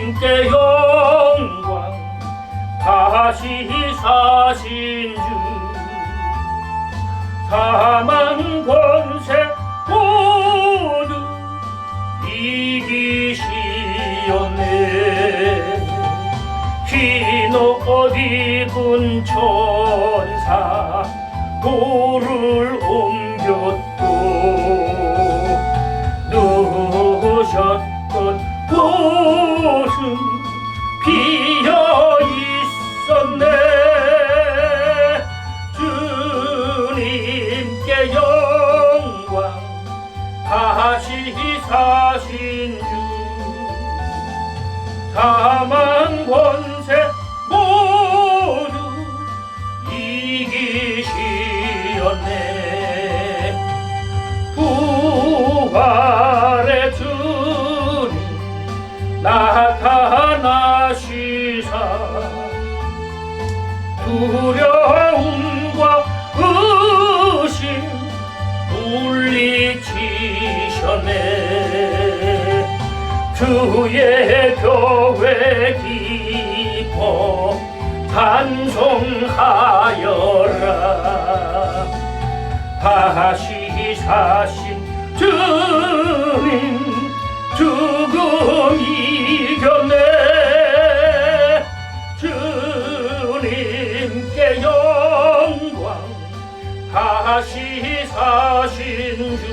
주님께 영광 다시 사신 주. 사망 권세 모두 이기시었네. 희노 어디 군 천사 고를 비어 있었네. 주님께 영광 다시 사신 주 사망 권세 두려움과 의심 물리치셨네. 주의 교회 기뻐 찬송하여라. 다시 사신 주 다시 사신 주.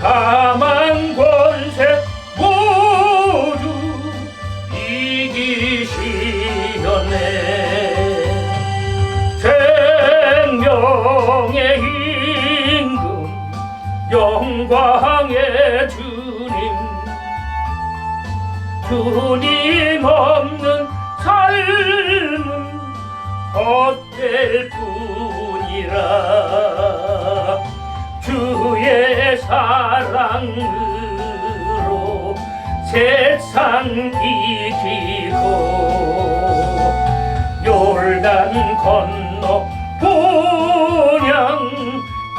사망 권세 모두 이기시었네 생명의 임금 영광의 주님. 주님 없는 삶은 헛될 뿐 이라 주의 사랑으로 세상 이기고 요르단 건너 본향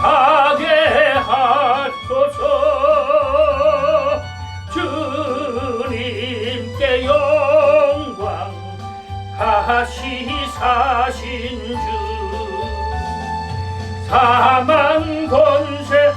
가게 하소서. 주님께 영광 다시 사신 주 사망 권세